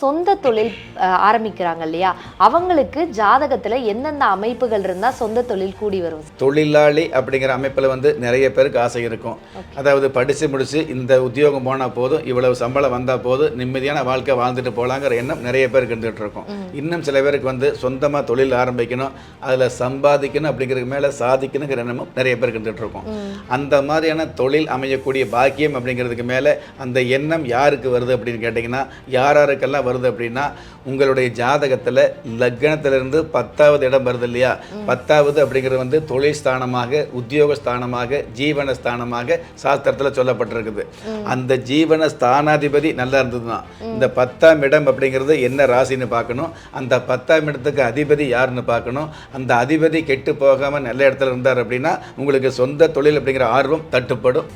சொந்த தொழில் ஆரம்பிக்கிறாங்க இல்லையா? அவங்களுக்கு ஜாதகத்துல எந்தெந்த அமைப்புகள் இருந்தா சொந்த தொழில் கூடி வரும்? தொழிலாளி அப்படிங்கிற அமைப்பில் வந்து நிறைய பேருக்கு ஆசை இருக்கும். அதாவது படித்து முடித்து இந்த உத்தியோகம் போனால் போதும் இவ்வளவு சம்பளம் வந்தால் போதும் நிம்மதியான வாழ்க்கை வாழ்ந்துட்டு போகலாங்கிற எண்ணம் நிறைய பேருக்கு இருந்துகிட்டு இருக்கும். இன்னும் சில பேருக்கு வந்து சொந்தமாக தொழில் ஆரம்பிக்கணும் அதில் சம்பாதிக்கணும் அப்படிங்கிறதுக்கு மேலே சாதிக்கணுங்கிற எண்ணமும் நிறைய பேருக்கு இருந்துகிட்டு இருக்கும். அந்த மாதிரியான தொழில் அமையக்கூடிய பாக்கியம் அப்படிங்கிறதுக்கு மேலே அந்த எண்ணம் யாருக்கு வருது அப்படின்னு கேட்டிங்கன்னா யார் யாருக்கெல்லாம் வருது அப்படின்னா உங்களுடைய ஜாதகத்தில் லக்னத்திலிருந்து பத்தாவது இடம் வருது இல்லையா? பத்தாவது அப்படிங்கிறது வந்து தொழில் ஸ்தானமாக உத்தியோக ஸ்தானமாக ஜீவன ஸ்தானமாக சாஸ்திரத்தில் சொல்லப்பட்டிருக்குது. அந்த ஜீவன ஸ்தானாதிபதி நல்லா இருந்ததுன்னா இந்த பத்தாம் இடம் அப்படிங்கிறது என்ன ராசின்னு பார்க்கணும்? அந்த பத்தாம் இடத்துக்கு அதிபதி யாருன்னு பார்க்கணும்? அந்த அதிபதி கெட்டு போகாமல் நல்ல இடத்துல இருந்தார் அப்படின்னா உங்களுக்கு சொந்த தொழில் அப்படிங்கிற ஆர்வம் தட்டுப்படும்.